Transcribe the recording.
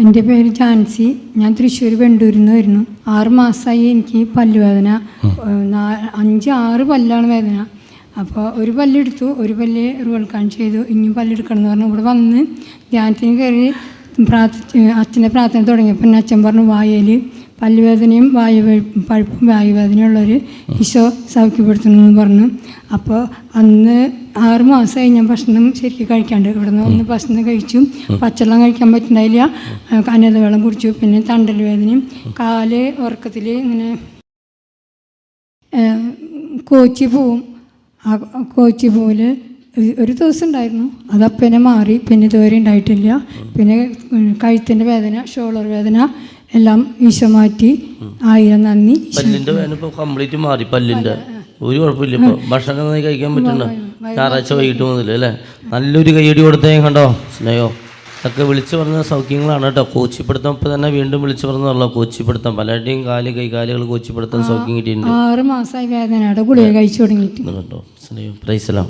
എന്റെ പേര് ജാൻസി. ഞാൻ തൃശ്ശൂർ വെണ്ടൂരിൽ നിന്ന് വരുന്നു. ആറ് മാസമായി എനിക്ക് പല്ലുവേദന. അഞ്ച് ആറ് പല്ലാണ് വേദന. അപ്പോൾ ഒരു പല്ലെടുത്തു. ഒരു പല്ല് റൂൾക്കാൻ ചെയ്തു. ഇനിയും പല്ലെടുക്കണം എന്ന് പറഞ്ഞു. ഇവിടെ വന്ന് ധ്യാനത്തിന് കയറി പ്രാർത്ഥിച്ച് അച്ഛന്റെ പ്രാർത്ഥന തുടങ്ങിയപ്പോൾ പിന്നെ അച്ഛൻ പറഞ്ഞു വായയിൽ പല്ലുവേദനയും വായു പഴുപ്പും വായുവേദനയുള്ളവർ ഈശോ സൗഖ്യപ്പെടുത്തണമെന്ന് പറഞ്ഞു. അപ്പോൾ അന്ന് ആറ് മാസമായി ഞാൻ ഭക്ഷണം ശരിക്കും കഴിക്കാണ്ട് ഇവിടെ നിന്ന് വന്ന് ഭക്ഷണം കഴിച്ചു. പച്ചവെള്ളം കഴിക്കാൻ പറ്റുന്നില്ല കനത വെള്ളം കുടിച്ചു. പിന്നെ തണ്ടൽ വേദനയും കാൽ ഉറക്കത്തിൽ ഇങ്ങനെ കോച്ചി പോവും. ആ കോച്ചി പോലെ ഒരു ദിവസം ഉണ്ടായിരുന്നു. അത് അപ്പനെ മാറി. പിന്നെ ഇതുവരെ ഉണ്ടായിട്ടില്ല. പിന്നെ കഴുത്തിന്റെ വേദന ഷോളർ വേദന എല്ലാം ഈശോ മാറ്റി. ആയിരം നന്ദി. പല്ലിന്റെ വേദന ഇപ്പൊ കംപ്ലീറ്റ് മാറി. പല്ലിന്റെ. ഒരു കുഴപ്പമില്ല. ഇപ്പൊ ഭക്ഷണം നന്നായി കഴിക്കാൻ പറ്റുന്നുണ്ട്. ഞായറാഴ്ച വൈകിട്ട് മുതൽ അല്ലേ? നല്ലൊരു കൈയടി കൊടുത്തേ കണ്ടോ? സ്നേഹോ. ഒക്കെ വിളിച്ചു പറഞ്ഞ സൗഖ്യങ്ങളാണ് കേട്ടോ. കോച്ചിപ്പിടുത്തം ഇപ്പൊ തന്നെ വീണ്ടും വിളിച്ചു പറഞ്ഞല്ലോ കോച്ചിപ്പിടുത്തം. പലരുടെയും കാൽ കൈകാലുകൾ കോച്ചിപ്പിടുത്തം സൗഖ്യം കിട്ടിയിട്ടുണ്ട്. ആറ് മാസമായി വേദനയുടെ ഗുളിക കഴിച്ചു തുടങ്ങിയിട്ടുണ്ട് കേട്ടോ സ്നേഹം. പ്രൈസലാം